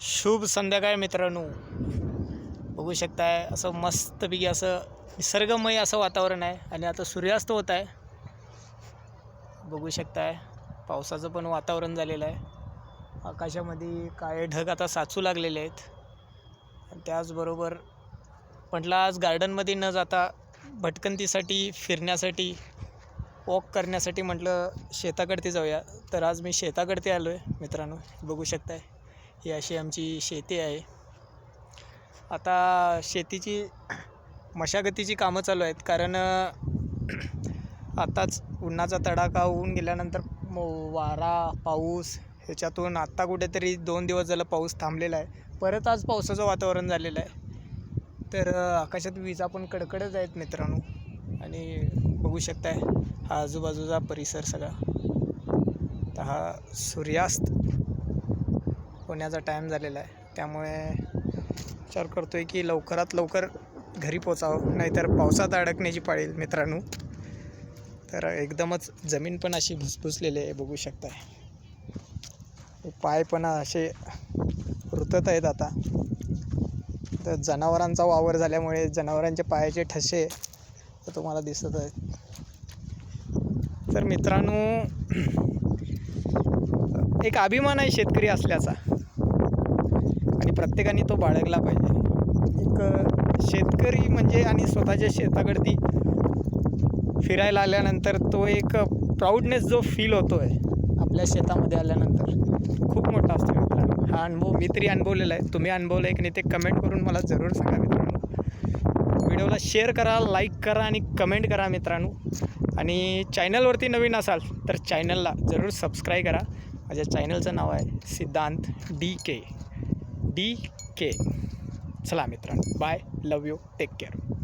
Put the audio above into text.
शुभ संध्याकाळ मित्रांनो. बघू शकताय असं मस्तपैकी असं निसर्गमय असं वातावरण आहे आणि आता सूर्यास्त होत आहे. बघू शकताय पावसाचं पण वातावरण झालेलं आहे. आकाशामध्ये काळे ढग आता साचू लागलेले आहेत. आणि त्याचबरोबर म्हटलं आज गार्डनमध्ये न जाता भटकंतीसाठी फिरण्यासाठी वॉक करण्यासाठी म्हटलं शेताकडते जाऊया. तर आज मी शेताकडते आलो आहे मित्रांनो. बघू शकताय. ही अशी आमची शेती आहे. आता शेतीची मशागतीची कामं चालू आहेत. कारण आत्ताच आताच उन्हाचा तडाखा होऊन गेल्यानंतर वारा पाऊस ह्याच्यातून आत्ता कुठेतरी दोन दिवस झालं पाऊस थांबलेला आहे. परत आज पावसाचं वातावरण झालेलं आहे. तर आकाशात विजा पण कडकडच आहेत मित्रांनो. आणि बघू शकताय हा आजूबाजूचा परिसर सगळा. तर हा सूर्यास्त होण्याचा टाईम झालेला आहे. त्यामुळे विचार करतो आहे की लवकरात लवकर घरी पोचावं नाहीतर पावसात अडकण्याची पाळील मित्रांनो. तर एकदमच जमीन पण अशी भुसभुसलेली आहे बघू शकताय. पाय पण असे रुतत आहेत आता. तर जनावरांचा वावर झाल्यामुळे जनावरांच्या पायाचे ठसे तुम्हाला दिसत आहेत. तर मित्रांनो एक अभिमान आहे शेतकरी असल्याचा. प्रत्येकाने तो बाळगला पाहिजे. एक शेतकरी म्हणजे आणि स्वतःच्या शेताकडती फिरायला आल्यानंतर तो एक प्राऊडनेस जो फील होतो आहे आपल्या शेतामध्ये आल्यानंतर. खूप मोठा असतो मित्रांनो. हा अनुभव मी तरी अनुभवलेला आहे. तुम्ही अनुभवला आहे की नाही ते कमेंट करून मला जरूर सांगा मित्रांनो. व्हिडिओला शेअर करा लाईक करा आणि कमेंट करा मित्रांनो. आणि चॅनलवरती नवीन असाल तर चॅनलला जरूर सबस्क्राईब करा. माझ्या चॅनलचं नाव आहे सिद्धांत डी के डी के चला मित्रांनो bye love you take care